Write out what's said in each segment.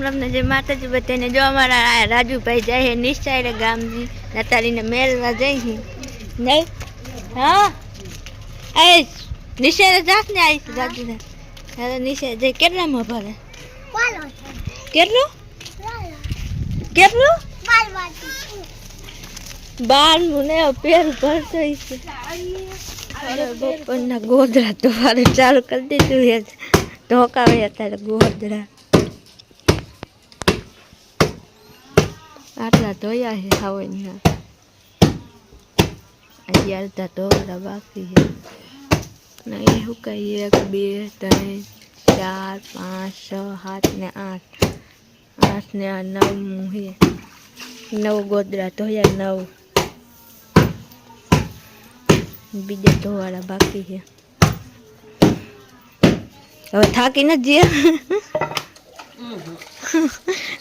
રામને જે માતાજી બધાને જો અમારા રાજુભાઈ જાય છે નિશાળે ગામની નતાલીને મેળવા જાય છે નહીં હા? આઈશ નિશાળે જાસ ને આઈશ રાજુને હવે નિશાળે જઈ કેટલામાં ભરે કેટલું? કેટલું? બારનું ને પેર ભરતો છે. અરે બપોરના ગોદરા તો મારે ચાલુ કરી દીધું છે. ઢોકાવે અત્યારે ગોદરા આટલા ધોયા છે હાવનના અગિયાર તા ઢોકળા બાકી છે ને એ કહીએ એક બે ત્રણ ચાર પાંચ છ સાત ને આઠ આઠ ને આ નવમું છે નવ ગોદરા ધોયા નવ બીજા ધોવાળા બાકી છે હવે થાકી નથી જઈએ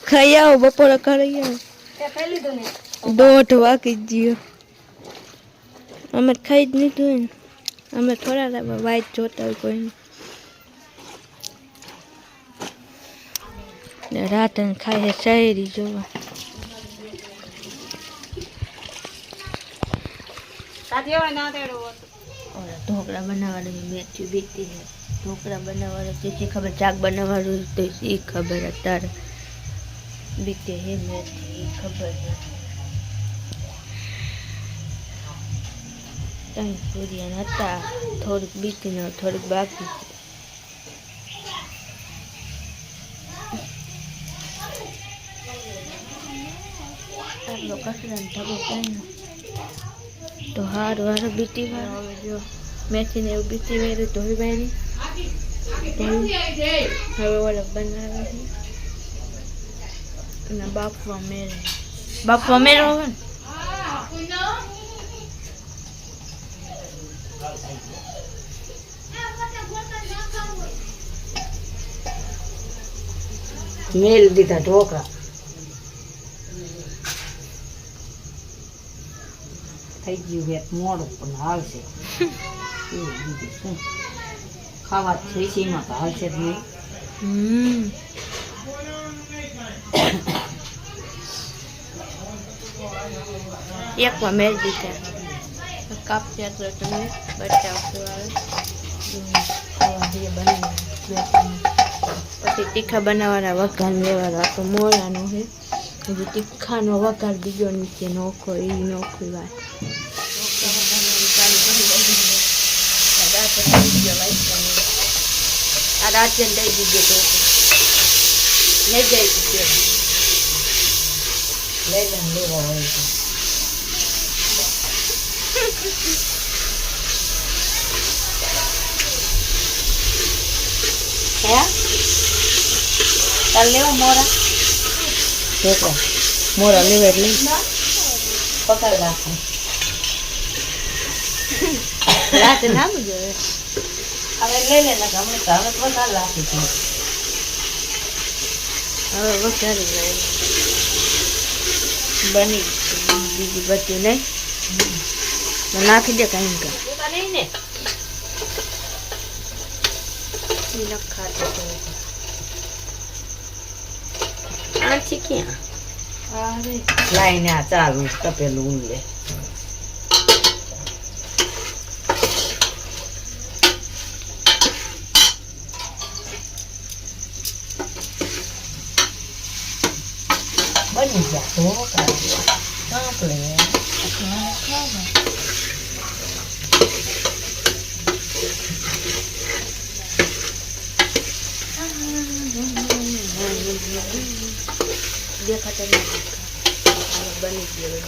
ખાઈ આવો બપોરે ખાઈ આવો દોઢ વાગી ગયો. અમે ખાઈ જ નહીં હોય ને અમે થોડા વાઈટ જોતા હોય કોઈને. ને રાતે ખાય છે શહેરી જોવા. ઢોકળા બનાવવાનું મેથ્યું બીતી ઢોકળા બનાવવાનું જે ખબર ચાક બનાવવાનું તો એ ખબર અત્યારે. હે મેથી ખબર છે ત્રણ પૂરિયા હતા થોડુંક બીતી ને થોડીક બાકી આટલો કચરાનો ઢગો કાંઈ તો હાર વાર બીટી વાર જો મેથીને એવું બીતી વારી ધોઈ વારી બનાવે છે અને બાફવા મેરે બાફવા મેરો હવે ને મેલ દીધા ઢોકળા થઈ ગયું વેત મોડું પણ હાલશે એવું બીજું શું ખાવા થઈશીમાં તો હાલશે જ નહીં એકમાં મેળ દીધા. કાપ્યા તો તમે બચાવશો પછી તીખા બનાવવાના વઘાર લેવાના. તો મોળાનો છે હજી તીખાનો વઘાર બીજો નીચે નોખો એ નોખી વાત આ રાજ્ય દઈ દીધો તો. લઈ જાય છે લઈ લઈને લેવા હોય છે હે તાર લેવા મોરા ઢોકળા મોરા લેવા એટલે પકડ રાખે રાતે નામ જોઈએ હવે લઈ લે ને હમણાં તો હવે વધારે રાખી છે હવે વધારે જાય બની બીજી બધી નહીં. નાખી દે કઈ ને નખાતો આથી ક્યાં? અરે લાઈને આ ચાલુ તપેલું ઊન લે બની ગયા ઢોકળા આપણે ખાવા દેખાતો નથી હવે બની ગયો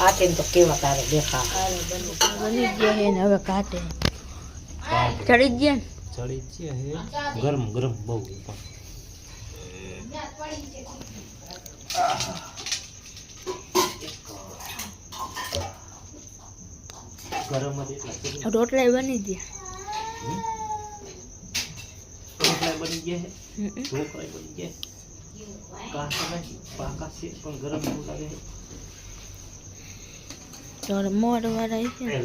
આથી તો કેવા તારે દેખા બની બની ગયા હે ને હવે કાઢે. ચડી ગયા ને? ચડી ગયા હે. ગરમ ગરમ બહુ. રોટલા બની ગયા. રોટલા બની ગયા ઢોકળા બની ગયા કાચા પાકા છે પણ ગરમ બહુ લાગે તો મોર વાળા છે ને?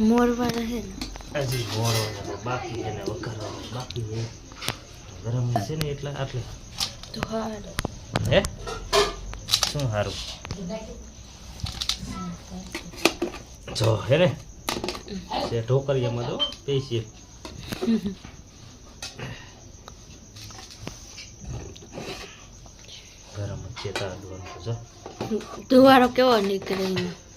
મોર વાળા છે ને? હજી મોરવાના બાકી છે ને વઘારવાના બાકી છે. ગરમ છે ને એટલે આટલે. તો હારું હે શું સારું જો હે ને છે ઢોકરિયામાં તો પેશી ગરમ જો ધુવારો કેવો નીકળે એમાં